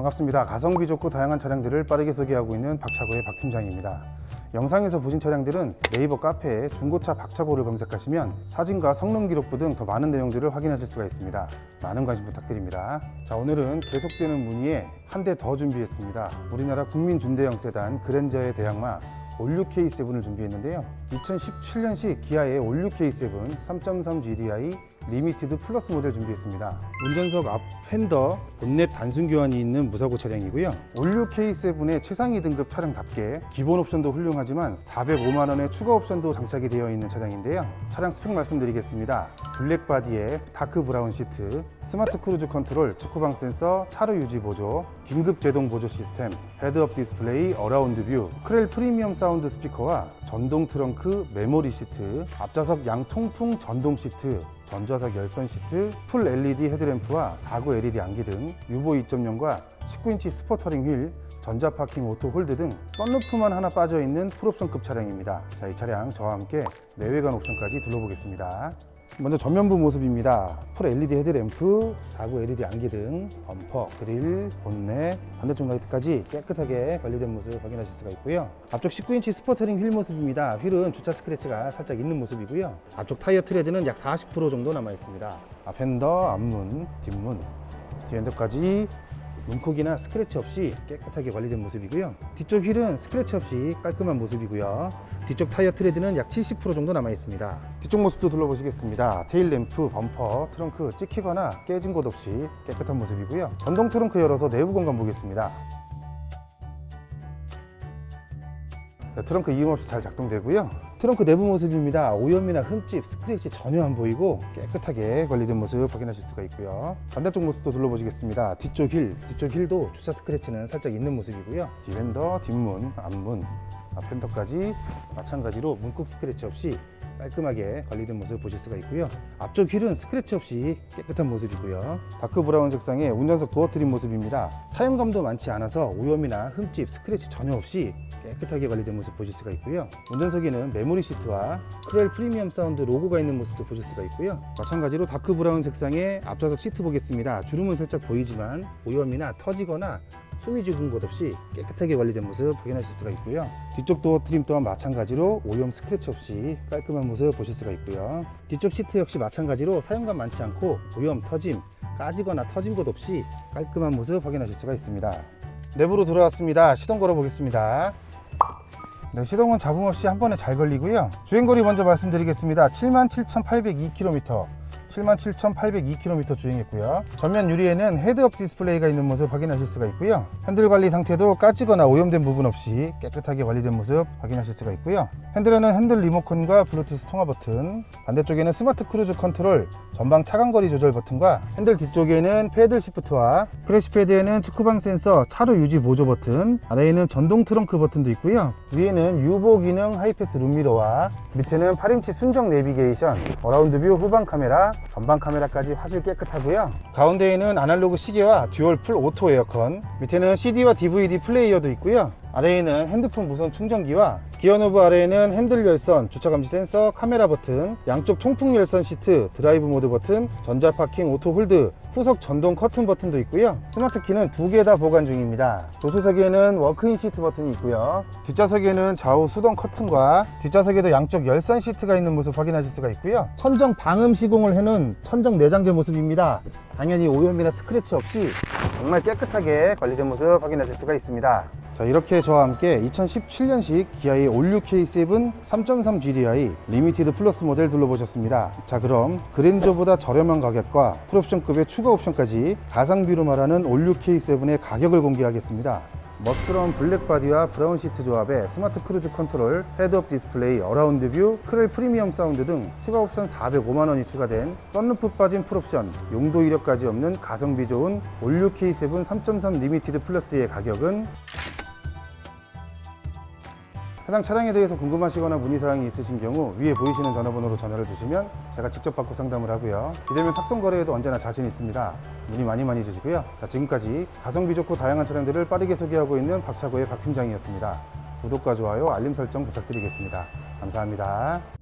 반갑습니다. 가성비 좋고 다양한 차량들을 빠르게 소개하고 있는 박차고의 박 팀장입니다. 영상에서 보신 차량들은 네이버 카페에 중고차 박차고를 검색하시면 사진과 성능 기록부 등 더 많은 내용들을 확인하실 수가 있습니다. 많은 관심 부탁드립니다. 자, 오늘은 계속되는 문의에 한 대 더 준비했습니다. 우리나라 국민 준대형 세단 그랜저의 대항마 올류 K7을 준비했는데요. 2017년식 기아의 올류 K7 3.3 GDI 리미티드 플러스 모델 준비했습니다. 운전석 앞 팬더, 본넷 단순 교환이 있는 무사고 차량이고요. 올류 K7의 최상위 등급 차량답게 기본 옵션도 훌륭하지만 405만 원의 추가 옵션도 장착이 되어 있는 차량인데요. 차량 스펙 말씀드리겠습니다. 블랙 바디에 다크 브라운 시트, 스마트 크루즈 컨트롤, 축구방 센서, 차로 유지 보조, 긴급 제동 보조 시스템, 헤드업 디스플레이, 어라운드 뷰, 크렐 프리미엄 사운드 스피커와 전동 트렁크, 메모리 시트, 앞좌석 양통풍 전동 시트, 전좌석 열선 시트, 풀 LED 헤드램프와 4구 LED 안기 등 유보 2.0과 19인치 스포터링 휠, 전자 파킹 오토 홀드 등 썬루프만 하나 빠져 있는 풀옵션급 차량입니다. 자, 이 차량 저와 함께 내외관 옵션까지 둘러보겠습니다. 먼저 전면부 모습입니다. 풀 LED 헤드램프, 4구 LED 안기 등 범퍼, 그릴, 본넷, 반대쪽 라이트까지 깨끗하게 관리된 모습 확인하실 수가 있고요. 앞쪽 19인치 스포터링 휠 모습입니다. 휠은 주차 스크래치가 살짝 있는 모습이고요. 앞쪽 타이어 트레드는 약 40% 정도 남아 있습니다. 앞핸더, 앞문, 뒷문, 뒤핸더까지 문콕이나 스크래치 없이 깨끗하게 관리된 모습이고요. 뒤쪽 휠은 스크래치 없이 깔끔한 모습이고요. 뒤쪽 타이어 트레드는 약 70% 정도 남아 있습니다. 뒤쪽 모습도 둘러보시겠습니다. 테일 램프, 범퍼, 트렁크 찍히거나 깨진 곳 없이 깨끗한 모습이고요. 전동 트렁크 열어서 내부 공간 보겠습니다. 트렁크 이음 없이 잘 작동되고요. 트렁크 내부 모습입니다. 오염이나 흠집, 스크래치 전혀 안 보이고 깨끗하게 관리된 모습 확인하실 수가 있고요. 반대쪽 모습도 둘러보시겠습니다. 뒤쪽 휠, 뒤쪽 힐도 주차 스크래치는 살짝 있는 모습이고요. 뒤핸더, 뒷문, 앞문, 앞핸더까지 마찬가지로 문콕 스크래치 없이 깔끔하게 관리된 모습 보실 수가 있고요. 앞쪽 휠은 스크래치 없이 깨끗한 모습이고요. 다크 브라운 색상의 운전석 도어 트림 모습입니다. 사용감도 많지 않아서 오염이나 흠집, 스크래치 전혀 없이 깨끗하게 관리된 모습 보실 수가 있고요. 운전석에는 메모리 시트와 크렐 프리미엄 사운드 로고가 있는 모습도 보실 수가 있고요. 마찬가지로 다크 브라운 색상의 앞좌석 시트 보겠습니다. 주름은 살짝 보이지만 오염이나 터지거나 숨이 죽은 곳 없이 깨끗하게 관리된 모습 확인하실 수가 있고요. 뒤쪽 도어 트림 또한 마찬가지로 오염 스크래치 없이 깔끔한 모습 보실 수가 있고요. 뒤쪽 시트 역시 마찬가지로 사용감 많지 않고 오염, 터짐, 까지거나 터진 곳 없이 깔끔한 모습 확인하실 수가 있습니다. 내부로 들어왔습니다. 시동 걸어 보겠습니다. 네, 시동은 잡음 없이 한 번에 잘 걸리고요. 주행거리 먼저 말씀드리겠습니다. 77,802km. 77,802km 주행했고요. 전면 유리에는 헤드업 디스플레이가 있는 모습 확인하실 수가 있고요. 핸들 관리 상태도 까지거나 오염된 부분 없이 깨끗하게 관리된 모습 확인하실 수가 있고요. 핸들에는 핸들 리모컨과 블루투스 통화 버튼, 반대쪽에는 스마트 크루즈 컨트롤, 전방 차간거리 조절 버튼과 핸들 뒤쪽에는 패들 시프트와 크래시 패드에는 측후방 센서, 차로 유지 보조 버튼, 아래에는 전동 트렁크 버튼도 있고요. 위에는 유보 기능 하이패스 룸미러와 밑에는 8인치 순정 내비게이션, 어라운드 뷰 후방 카메라, 전방 카메라까지 화질 깨끗하고요. 가운데에는 아날로그 시계와 듀얼 풀 오토 에어컨, 밑에는 CD와 DVD 플레이어도 있고요. 아래에는 핸드폰 무선 충전기와 기어 노브 아래에는 핸들 열선, 주차 감지 센서, 카메라 버튼, 양쪽 통풍 열선 시트, 드라이브 모드 버튼, 전자 파킹 오토 홀드, 후석 전동 커튼 버튼도 있고요. 스마트 키는 두 개 다 보관 중입니다. 조수석에는 워크인 시트 버튼이 있고요. 뒷좌석에는 좌우 수동 커튼과 뒷좌석에도 양쪽 열선 시트가 있는 모습 확인하실 수가 있고요. 천정 방음 시공을 해놓은 천정 내장재 모습입니다. 당연히 오염이나 스크래치 없이 정말 깨끗하게 관리된 모습 확인하실 수가 있습니다. 자 이렇게 저와 함께 2017년식 기아의 올류 K7 3.3 GDI 리미티드 플러스 모델 둘러보셨습니다. 자 그럼 그랜저보다 저렴한 가격과 풀옵션급의 추가 옵션까지 가성비로 말하는 올류 K7의 가격을 공개하겠습니다. 머스크럼 블랙 바디와 브라운 시트 조합에 스마트 크루즈 컨트롤, 헤드업 디스플레이, 어라운드 뷰, 크렐 프리미엄 사운드 등 추가 옵션 405만 원이 추가된 썬루프 빠진 풀옵션, 용도 이력까지 없는 가성비 좋은 올류 K7 3.3 리미티드 플러스의 가격은 해당 차량에 대해서 궁금하시거나 문의사항이 있으신 경우 위에 보이시는 전화번호로 전화를 주시면 제가 직접 받고 상담을 하고요. 이되면 탁송 거래에도 언제나 자신 있습니다. 문의 많이 많이 주시고요. 자, 지금까지 가성비 좋고 다양한 차량들을 빠르게 소개하고 있는 박차고의 박 팀장이었습니다. 구독과 좋아요, 알림 설정 부탁드리겠습니다. 감사합니다.